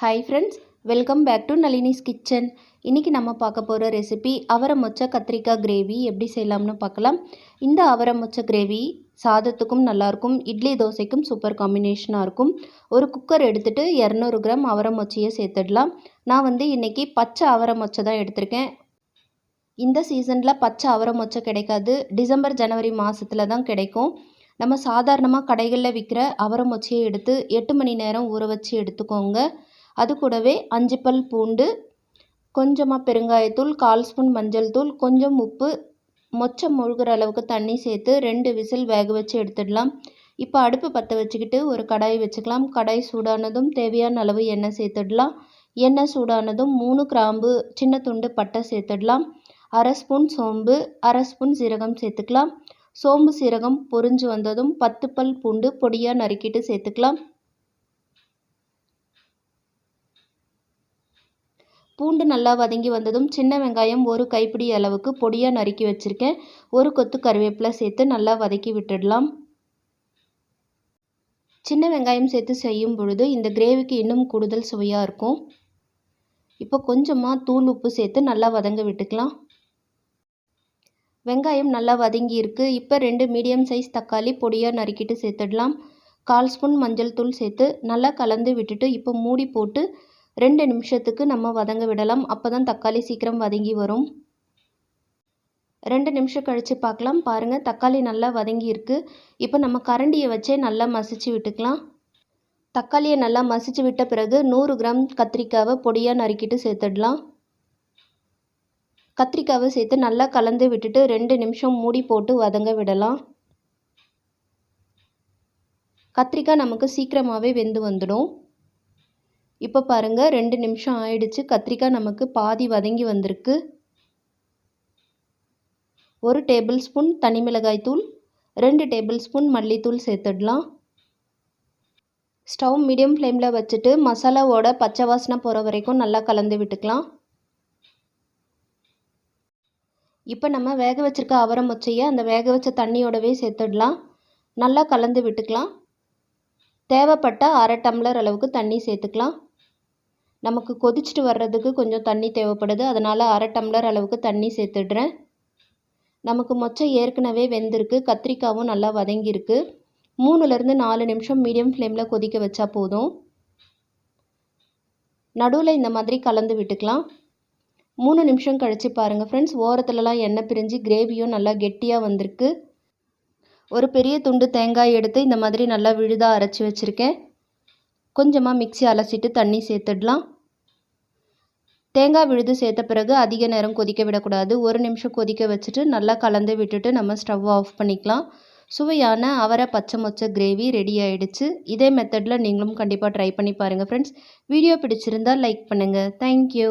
Hi friends welcome back to Nalini's kitchen இன்றைக்கி நம்ம பார்க்க போகிற ரெசிபி அவரை மொச்சை கத்திரிக்காய் கிரேவி எப்படி செய்யலாம்னு பார்க்கலாம். இந்த அவரை மொச்சை கிரேவி சாதத்துக்கும் நல்லாயிருக்கும் இட்லி தோசைக்கும் சூப்பர் காம்பினேஷனாக இருக்கும். ஒரு குக்கர் எடுத்துகிட்டு இரநூறு கிராம் அவரை மொச்சையை சேர்த்துடலாம். நான் வந்து இன்றைக்கி பச்சை அவரை மொச்சை தான் எடுத்திருக்கேன். இந்த சீசனில் பச்சை அவரை மொச்சை கிடைக்காது. டிசம்பர் ஜனவரி மாதத்தில் தான் கிடைக்கும். நம்ம சாதாரணமாக கடைகளில் விற்கிற அவரை மொச்சையை எடுத்து எட்டு மணி நேரம் ஊற வச்சு எடுத்துக்கோங்க. அது கூடவே அஞ்சு பல் பூண்டு கொஞ்சமாக பெருங்காயத்தூள் கால் ஸ்பூன் மஞ்சள் தூள் கொஞ்சம் உப்பு மொச்சம் முழுகிற அளவுக்கு தண்ணி சேர்த்து ரெண்டு விசில் வேக வச்சு எடுத்துடலாம். இப்போ அடுப்பு பற்ற வச்சுக்கிட்டு ஒரு கடாய் வச்சுக்கலாம். கடாய் சூடானதும் தேவையான அளவு எண்ணெய் சேர்த்துடலாம். எண்ணெய் சூடானதும் மூணு கிராம்பு சின்ன துண்டு பட்டை சேர்த்துடலாம். அரை ஸ்பூன் சோம்பு அரை ஸ்பூன் சீரகம் சேர்த்துக்கலாம். சோம்பு சீரகம் பொரிஞ்சு வந்ததும் பத்து பல் பூண்டு பொடியாக நறுக்கிட்டு சேர்த்துக்கலாம். பூண்டு நல்லா வதங்கி வந்ததும் சின்ன வெங்காயம் ஒரு கைப்பிடி அளவுக்கு பொடியாக நறுக்கி வச்சுருக்கேன். ஒரு கொத்து கருவேப்பிலை சேர்த்து நல்லா வதக்கி விட்டுடலாம். சின்ன வெங்காயம் சேர்த்து செய்யும் பொழுது இந்த கிரேவிக்கு இன்னும் கூடுதல் சுவையாக இருக்கும். இப்போ கொஞ்சமாக தூள் உப்பு சேர்த்து நல்லா வதங்க விட்டுக்கலாம். வெங்காயம் நல்லா வதங்கி இருக்குது இப்போ ரெண்டு மீடியம் சைஸ் தக்காளி பொடியாக நறுக்கிட்டு சேர்த்துடலாம். கால் ஸ்பூன் மஞ்சள் தூள் சேர்த்து நல்லா கலந்து விட்டுட்டு இப்போ மூடி போட்டு ரெண்டு நிமிஷத்துக்கு நம்ம வதங்க விடலாம். அப்போ தான் தக்காளி சீக்கிரம் வதங்கி வரும். ரெண்டு நிமிஷம் கழித்து பார்க்கலாம். பாருங்கள் தக்காளி நல்லா வதங்கி இருக்குது இப்போ நம்ம கரண்டியை வச்சே நல்லா மசிச்சு விட்டுக்கலாம். தக்காளியை நல்லா மசிச்சு விட்ட பிறகு நூறு கிராம் கத்திரிக்காவை பொடியாக நறுக்கிட்டு சேர்த்துடலாம். கத்திரிக்காவை சேர்த்து நல்லா கலந்து விட்டுட்டு ரெண்டு நிமிஷம் மூடி போட்டு வதங்க விடலாம். கத்திரிக்காய் நமக்கு சீக்கிரமாகவே வெந்து வந்துடும். இப்போ பாருங்கள் ரெண்டு நிமிஷம் ஆயிடுச்சு. கத்திரிக்காய் நமக்கு பாதி வதங்கி வந்திருக்கு. ஒரு டேபிள் ஸ்பூன் தனி மிளகாய் தூள் ரெண்டு டேபிள் ஸ்பூன் மல்லித்தூள் சேர்த்துடலாம். ஸ்டவ் மீடியம் ஃப்ளேமில் வச்சுட்டு மசாலாவோட பச்சை வாசனை போகிற வரைக்கும் நல்லா கலந்து விட்டுக்கலாம். இப்போ நம்ம வேக வச்சுருக்க அவரம் மொச்சையை அந்த வேக வச்ச தண்ணியோடவே சேர்த்துடலாம். நல்லா கலந்து விட்டுக்கலாம். தேவைப்பட்ட அரை டம்ளர் அளவுக்கு தண்ணி சேர்த்துக்கலாம். நமக்கு கொதிச்சுட்டு வர்றதுக்கு கொஞ்சம் தண்ணி தேவைப்படுது. அதனால் அரை டம்ளர் அளவுக்கு தண்ணி சேர்த்துடுறேன். நமக்கு மொச்சை ஏற்கனவே வெந்திருக்கு. கத்திரிக்காவும் நல்லா வதங்கியிருக்கு. மூணுலேருந்து நாலு நிமிஷம் மீடியம் ஃப்ளேமில் கொதிக்க வச்சா போதும். நடுவில் இந்த மாதிரி கலந்து விட்டுக்கலாம். மூணு நிமிஷம் கழித்து பாருங்கள் ஃப்ரெண்ட்ஸ் ஓரத்துலலாம் எண்ணெய் பிரிஞ்சு கிரேவியும் நல்லா கெட்டியாக வந்திருக்கு. ஒரு பெரிய துண்டு தேங்காய் எடுத்து இந்த மாதிரி நல்லா விழுதாக அரைச்சி வச்சுருக்கேன். கொஞ்சமாக மிக்சி அலசிட்டு தண்ணி சேர்த்துடலாம். தேங்காய் விழுது சேர்த்த பிறகு அதிக நேரம் கொதிக்க விடக்கூடாது. ஒரு நிமிஷம் கொதிக்க வச்சுட்டு நல்லா கலந்து விட்டுட்டு நம்ம ஸ்டவ் ஆஃப் பண்ணிக்கலாம். சுவையான அவரை பச்சை மொச்சை கிரேவி ரெடி ஆகிடுச்சு இதே மெத்தடில் நீங்களும் கண்டிப்பாக ட்ரை பண்ணி பாருங்கள் ஃப்ரெண்ட்ஸ் வீடியோ பிடிச்சிருந்தால் லைக் பண்ணுங்கள் தேங்க்யூ